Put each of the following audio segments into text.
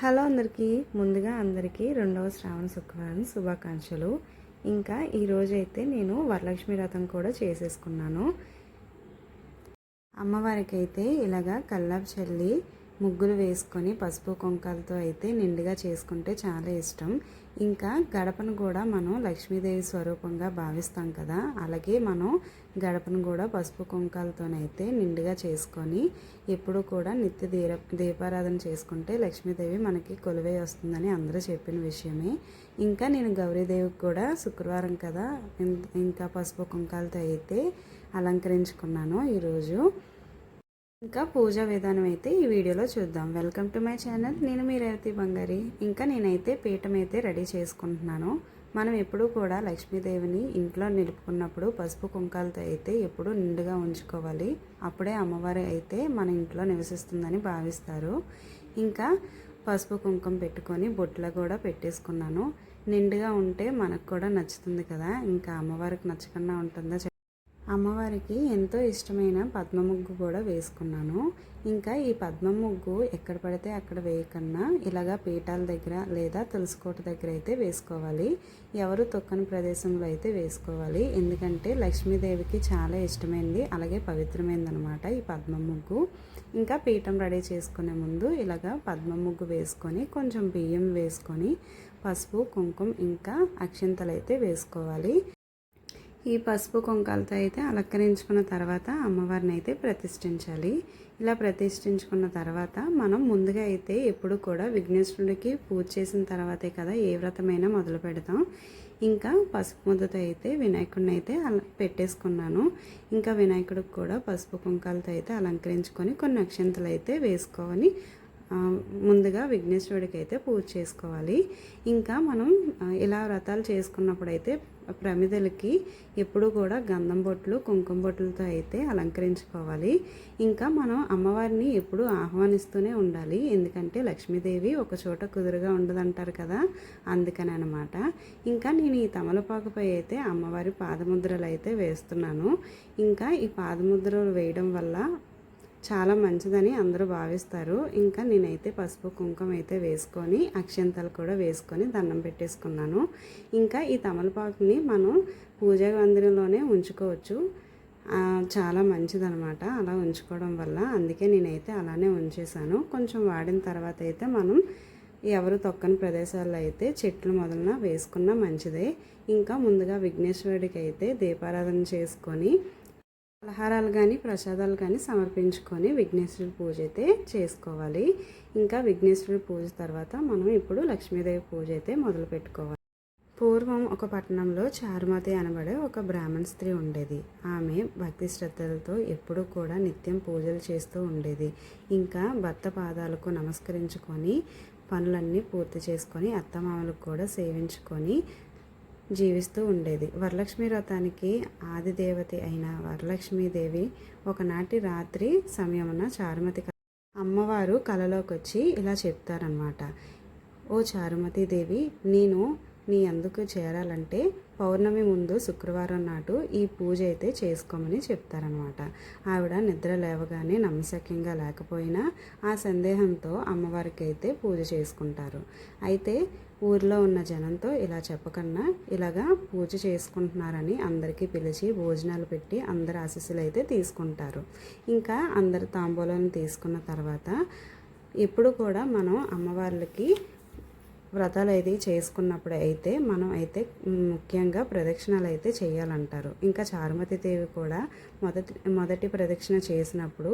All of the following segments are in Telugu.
హలో అందరికీ. ముందుగా అందరికీ రెండవ శ్రావణ శుక్రవారం శుభాకాంక్షలు. ఇంకా ఈరోజు అయితే నేను వరలక్ష్మి వ్రతం కూడా చేసేసుకున్నాను. అమ్మవారికి అయితే ఇలాగా కల్లాపు చల్లి ముగ్గులు వేసుకొని పసుపు కుంకాలతో అయితే నిండుగా చేసుకుంటే చాలా ఇష్టం. ఇంకా గడపను కూడా మనం లక్ష్మీదేవి స్వరూపంగా భావిస్తాం కదా. అలాగే మనం గడపను కూడా పసుపు కుంకాలతోనైతే నిండుగా చేసుకొని ఎప్పుడు కూడా నిత్య దీర దీపారాధన చేసుకుంటే లక్ష్మీదేవి మనకి కొలువై వస్తుందని అందరూ చెప్పిన విషయమే. ఇంకా నేను గౌరీదేవికి కూడా శుక్రవారం కదా ఇంకా పసుపు కుంకాలతో అయితే అలంకరించుకున్నాను ఈరోజు. ఇంకా పూజా విధానం అయితే ఈ వీడియోలో చూద్దాం. వెల్కమ్ టు మై ఛానల్ నేను మీ రేవతి బంగారి. ఇంకా నేనైతే పీఠం అయితే రెడీ చేసుకుంటున్నాను. మనం ఎప్పుడూ కూడా లక్ష్మీదేవిని ఇంట్లో నిలుపుకున్నప్పుడు పసుపు కుంకాలతో అయితే ఎప్పుడూ నిండుగా ఉంచుకోవాలి. అప్పుడే అమ్మవారు అయితే మన ఇంట్లో నివసిస్తుందని భావిస్తారు. ఇంకా పసుపు కుంకుమ పెట్టుకొని బొట్లో కూడా పెట్టేసుకున్నాను. నిండుగా ఉంటే మనకు కూడా నచ్చుతుంది కదా. ఇంకా అమ్మవారికి నచ్చకుండా ఉంటుందా అమ్మవారికి ఎంతో ఇష్టమైన పద్మ ముగ్గు కూడా వేసుకున్నాను. ఇంకా ఈ పద్మ ముగ్గు ఎక్కడ పడితే అక్కడ వేయకన్నా ఇలాగా పీఠాల దగ్గర లేదా తులసికోట దగ్గర అయితే వేసుకోవాలి. ఎవరు తొక్కని ప్రదేశంలో అయితే వేసుకోవాలి. ఎందుకంటే లక్ష్మీదేవికి చాలా ఇష్టమైంది. అలాగే పవిత్రమైంది అనమాట ఈ పద్మ ముగ్గు ఇంకా పీఠం రెడీ చేసుకునే ముందు ఇలాగా పద్మ ముగ్గు వేసుకొని కొంచెం బియ్యం వేసుకొని పసుపు కుంకుమ ఇంకా అక్షంతలు అయితే వేసుకోవాలి. ఈ పసుపు కుంకాలతో అయితే అలంకరించుకున్న తర్వాత అమ్మవారిని అయితే ప్రతిష్ఠించాలి. ఇలా ప్రతిష్ఠించుకున్న తర్వాత మనం ముందుగా అయితే ఎప్పుడు కూడా విఘ్నేశ్వరుడికి పూజ చేసిన తర్వాతే కదా ఏ వ్రతమైనా మొదలు పెడతాం. ఇంకా పసుపు ముద్దతో అయితే వినాయకుడిని అయితే పెట్టేసుకున్నాను. ఇంకా వినాయకుడికి కూడా పసుపు కుంకాలతో అయితే అలంకరించుకొని కొన్ని అక్షంతలు అయితే వేసుకొని ముందుగా విఘ్నేశ్వరుడికి అయితే పూజ చేసుకోవాలి. ఇంకా మనం ఇలా వ్రతాలు చేసుకున్నప్పుడు అయితే ప్రమిదలకి ఎప్పుడూ కూడా గంధం బొట్లు కుంకుమ బొట్లతో అయితే అలంకరించుకోవాలి. ఇంకా మనం అమ్మవారిని ఎప్పుడూ ఆహ్వానిస్తూనే ఉండాలి. ఎందుకంటే లక్ష్మీదేవి ఒక చోట కుదురుగా ఉండదంటారు కదా అందుకని అనమాట ఇంకా నేను ఈ తమలపాకుపై అయితే అమ్మవారి పాదముద్రలు అయితే వేస్తున్నాను. ఇంకా ఈ పాదముద్రలు వేయడం వల్ల చాలా మంచిదని అందరూ భావిస్తారు. ఇంకా నేనైతే పసుపు కుంకుమ అయితే వేసుకొని అక్షంతలు కూడా వేసుకొని దండం పెట్టేసుకున్నాను. ఇంకా ఈ తమలపాకుని మనం పూజా మందిరంలోనే ఉంచుకోవచ్చు. చాలా మంచిదనమాట అలా ఉంచుకోవడం వల్ల అందుకే నేనైతే అలానే ఉంచేసాను కొంచెం వాడిన తర్వాత అయితే మనం ఎవరు తొక్కని ప్రదేశాల్లో అయితే చెట్లు మొదలన వేసుకున్న మంచిదే. ఇంకా ముందుగా విఘ్నేశ్వరుడికి అయితే దీపారాధన చేసుకొని పలహారాలు కానీ ప్రసాదాలు కానీ సమర్పించుకొని విఘ్నేశ్వరి పూజ అయితే చేసుకోవాలి. ఇంకా విఘ్నేశ్వరి పూజ తర్వాత మనం ఇప్పుడు లక్ష్మీదేవి పూజ అయితే మొదలు పెట్టుకోవాలి. పూర్వం ఒక పట్టణంలో చారుమతి అనబడే ఒక బ్రాహ్మణ స్త్రీ ఉండేది. ఆమె భక్తి శ్రద్ధలతో ఎప్పుడూ కూడా నిత్యం పూజలు చేస్తూ ఉండేది. ఇంకా భర్త పాదాలకు నమస్కరించుకొని పనులన్నీ పూర్తి చేసుకొని అత్తమామలకు కూడా సేవించుకొని జీవిస్తూ ఉండేది. వరలక్ష్మి వ్రతానికి ఆదిదేవతి అయిన వరలక్ష్మీదేవి ఒకనాటి రాత్రి సమయమున చారుమతి అమ్మవారు కలలోకి వచ్చి ఇలా చెప్తారనమాట ఓ చారుమతి దేవి నేను నీ అందుకు చేరాలంటే పౌర్ణమి ముందు శుక్రవారం నాటు ఈ పూజ అయితే చేసుకోమని చెప్తారనమాట ఆవిడ నిద్ర లేవగానే నమ్మశక్యంగా లేకపోయినా ఆ సందేహంతో అమ్మవారికి అయితే పూజ చేసుకుంటారు. అయితే ఊర్లో ఉన్న జనంతో ఇలా చెప్పకన్నా ఇలాగా పూజ చేసుకుంటున్నారని అందరికీ పిలిచి భోజనాలు పెట్టి అందరి ఆశీస్సులు అయితే తీసుకుంటారు. ఇంకా అందరు తాంబూలను తీసుకున్న తర్వాత ఎప్పుడు కూడా మనం అమ్మవార్లకి వ్రతాలు అయితే చేసుకున్నప్పుడు అయితే మనం అయితే ముఖ్యంగా ప్రదక్షిణలు అయితే చేయాలంటారు. ఇంకా చారుమతి దేవి కూడా మొదటి మొదటి ప్రదక్షిణ చేసినప్పుడు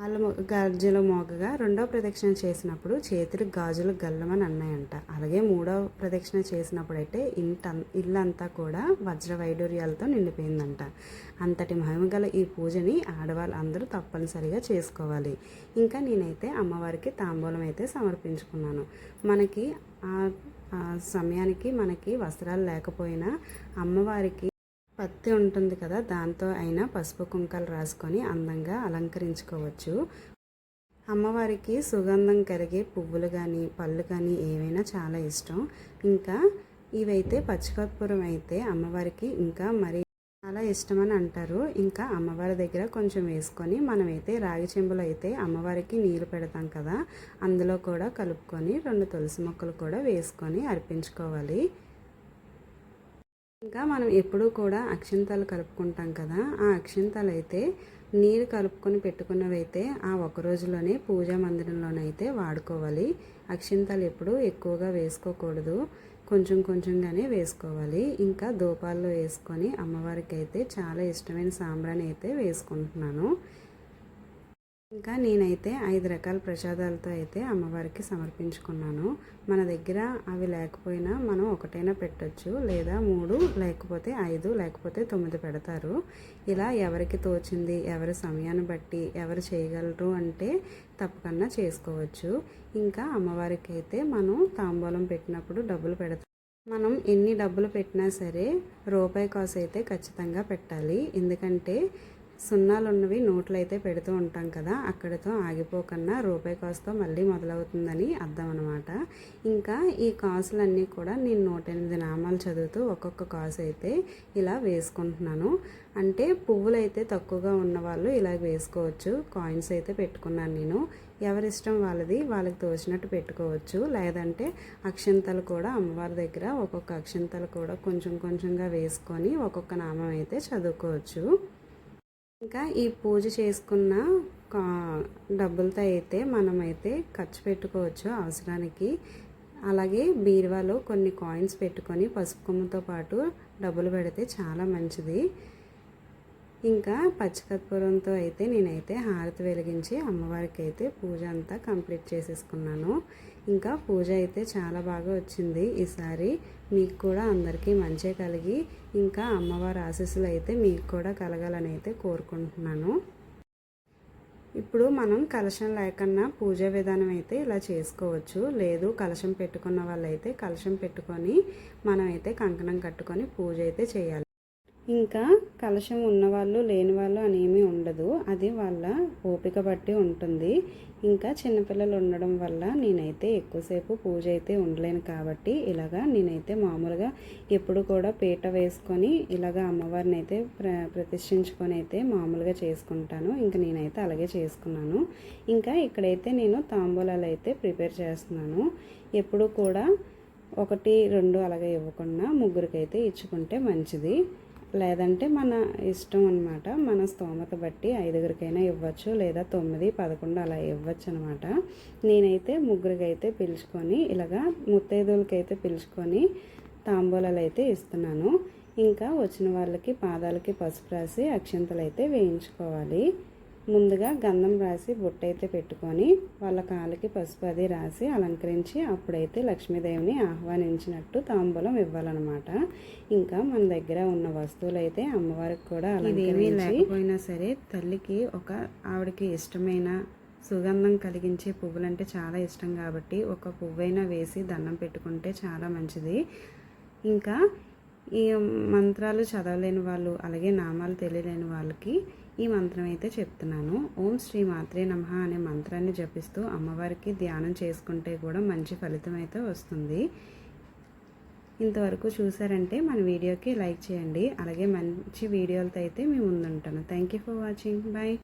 వాళ్ళ గాజులు మోగగా రెండవ ప్రదక్షిణ చేసినప్పుడు చేతులు గాజులు గల్లమని అన్నాయంట. అలాగే మూడవ ప్రదక్షిణ చేసినప్పుడు అయితే ఇంట ఇల్లంతా కూడా వజ్ర వైడూర్యాలతో నిండిపోయిందంట. అంతటి మహిమగల ఈ పూజని ఆడవాళ్ళు అందరూ తప్పనిసరిగా చేసుకోవాలి. ఇంకా నేనైతే అమ్మవారికి తాంబూలం అయితే సమర్పించుకున్నాను. మనకి ఆ సమయానికి మనకి వస్త్రాలు లేకపోయినా అమ్మవారికి పత్తి ఉంటుంది కదా దాంతో అయినా పసుపు కుంకాలు రాసుకొని అందంగా అలంకరించుకోవచ్చు. అమ్మవారికి సుగంధం కరిగే పువ్వులు కానీ పళ్ళు కానీ ఏవైనా చాలా ఇష్టం. ఇంకా ఇవైతే పచ్చికర్పూరం అయితే అమ్మవారికి ఇంకా మరి చాలా ఇష్టమని అంటారు. ఇంకా అమ్మవారి దగ్గర కొంచెం వేసుకొని మనమైతే రాగి చెంబులు అయితే అమ్మవారికి నీళ్ళు పెడతాం కదా అందులో కూడా కలుపుకొని రెండు తులసి మొక్కలు కూడా వేసుకొని అర్పించుకోవాలి. ఇంకా మనం ఎప్పుడూ కూడా అక్షింతలు కలుపుకుంటాం కదా ఆ అక్షింతలు అయితే నీరు కలుపుకొని పెట్టుకున్నవైతే ఆ ఒక రోజులోనే పూజా మందిరంలోనైతే వాడుకోవాలి. అక్షింతలు ఎప్పుడు ఎక్కువగా వేసుకోకూడదు. కొంచెం కొంచెంగానే వేసుకోవాలి. ఇంకా దూపాల్లో వేసుకొని అమ్మవారికి అయితే చాలా ఇష్టమైన సాంబ్రాణి అయితే వేసుకుంటున్నాను. ఇంకా నేనైతే ఐదు రకాల ప్రసాదాలతో అయితే అమ్మవారికి సమర్పించుకున్నాను. మన దగ్గర అవి లేకపోయినా మనం ఒకటైనా పెట్టచ్చు లేదా మూడు లేకపోతే ఐదు లేకపోతే తొమ్మిది పెడతారు. ఇలా ఎవరికి తోచింది ఎవరి సమయాన్ని బట్టి ఎవరు చేయగలరు అంటే తప్పకుండా చేసుకోవచ్చు. ఇంకా అమ్మవారికి అయితే మనం తాంబూలం పెట్టినప్పుడు డబ్బులు పెడతాం. మనం ఎన్ని డబ్బులు పెట్టినా సరే రూపాయి కాసు అయితే ఖచ్చితంగా పెట్టాలి. ఎందుకంటే సున్నాలు ఉన్నవి నోట్లు అయితే పెడుతూ ఉంటాం కదా అక్కడితో ఆగిపోకన్నా రూపాయి కాసుతో మళ్ళీ మొదలవుతుందని అర్థం అనమాట ఇంకా ఈ కాసులన్నీ కూడా నేను నూట ఎనిమిది నామాలు చదువుతూ ఒక్కొక్క కాసు అయితే ఇలా వేసుకుంటున్నాను. అంటే పువ్వులు అయితే తక్కువగా ఉన్న వాళ్ళు ఇలా వేసుకోవచ్చు కాయిన్స్ అయితే పెట్టుకున్నాను నేను. ఎవరిష్టం వాళ్ళది వాళ్ళకి తోచినట్టు పెట్టుకోవచ్చు. లేదంటే అక్షంతలు కూడా అమ్మవారి దగ్గర ఒక్కొక్క అక్షంతలు కూడా కొంచెం కొంచెంగా వేసుకొని ఒక్కొక్క నామం అయితే చదువుకోవచ్చు. ఇంకా ఈ పూజ చేసుకున్న డబ్బులతో అయితే మనమైతే ఖర్చు పెట్టుకోవచ్చు అవసరానికి. అలాగే బీరువాలో కొన్ని కాయిన్స్ పెట్టుకొని పసుపు కొమ్ముతో పాటు డబ్బులు పెడితే చాలా మంచిది. ఇంకా పచ్చకర్పూరంతో అయితే నేనైతే హారతి వెలిగించి అమ్మవారికి అయితే పూజ అంతా కంప్లీట్ చేసేసుకున్నాను. ఇంకా పూజ అయితే చాలా బాగా వచ్చింది ఈసారి. మీకు కూడా అందరికీ మంచి కలిగి ఇంకా అమ్మవారి ఆశీస్సులు అయితే మీకు కూడా కలగాలని అయితే కోరుకుంటున్నాను. ఇప్పుడు మనం కలశం లేకన్నా పూజ విధానం అయితే ఇలా చేసుకోవచ్చు. లేదు కలశం పెట్టుకున్న వాళ్ళైతే కలశం పెట్టుకొని మనం అయితే కంకణం కట్టుకొని పూజ అయితే చేయాలి. ఇంకా కలశం ఉన్నవాళ్ళు లేని వాళ్ళు అనేమి ఉండదు. అది వాళ్ళ ఓపిక బట్టి ఉంటుంది. ఇంకా చిన్నపిల్లలు ఉండడం వల్ల నేనైతే ఎక్కువసేపు పూజ అయితే ఉండలేను కాబట్టి ఇలాగా నేనైతే మామూలుగా ఎప్పుడు కూడా పీట వేసుకొని ఇలాగా అమ్మవారిని అయితే ప్ర ప్రతిష్ఠించుకొని అయితే మామూలుగా చేసుకుంటాను. ఇంకా నేనైతే అలాగే చేసుకున్నాను. ఇంకా ఇక్కడైతే నేను తాంబూలాలు అయితే ప్రిపేర్ చేస్తున్నాను. ఎప్పుడు కూడా ఒకటి రెండు అలాగే ఇవ్వకుండా ముగ్గురికైతే ఇచ్చుకుంటే మంచిది. లేదంటే మన ఇష్టం అనమాట మన స్తోమత బట్టి ఐదుగురికైనా ఇవ్వచ్చు లేదా తొమ్మిది పదకొండు అలా ఇవ్వచ్చు అనమాట నేనైతే ముగ్గురికైతే పిలుచుకొని ఇలాగా ముత్తైదులకైతే పిలుచుకొని తాంబూలాలు అయితే ఇస్తున్నాను. ఇంకా వచ్చిన వాళ్ళకి పాదాలకి పసుపు రాసి అక్షంతలు అయితే వేయించుకోవాలి. ముందుగా గంధం రాసి బొట్టు అయితే పెట్టుకొని వాళ్ళ కాళ్ళకి పసుపు అది రాసి అలంకరించి అప్పుడైతే లక్ష్మీదేవిని ఆహ్వానించినట్టు తాంబూలం ఇవ్వాలన్నమాట. ఇంకా మన దగ్గర ఉన్న వస్తువులు అయితే అమ్మవారికి కూడా అలంకరించి లేకపోయినా సరే తల్లికి ఒక ఆవిడకి ఇష్టమైన సుగంధం కలిగించే పువ్వులంటే చాలా ఇష్టం కాబట్టి ఒక పువ్వైనా వేసి దండం పెట్టుకుంటే చాలా మంచిది. ఇంకా ఈ మంత్రాలు చదవలేని వాళ్ళు అలాగే నామాలు తెలియలేని వాళ్ళకి ఈ మంత్రం అయితే చెప్తున్నాను. ఓం శ్రీ మాత్రే నమ అనే మంత్రాన్ని జపిస్తూ అమ్మవారికి ధ్యానం చేసుకుంటే కూడా మంచి ఫలితం అయితే వస్తుంది. ఇంతవరకు చూసారంటే మన వీడియోకి లైక్ చేయండి. అలాగే మంచి వీడియోలతో అయితే మేము ముందుంటాను. Thank you for watching bye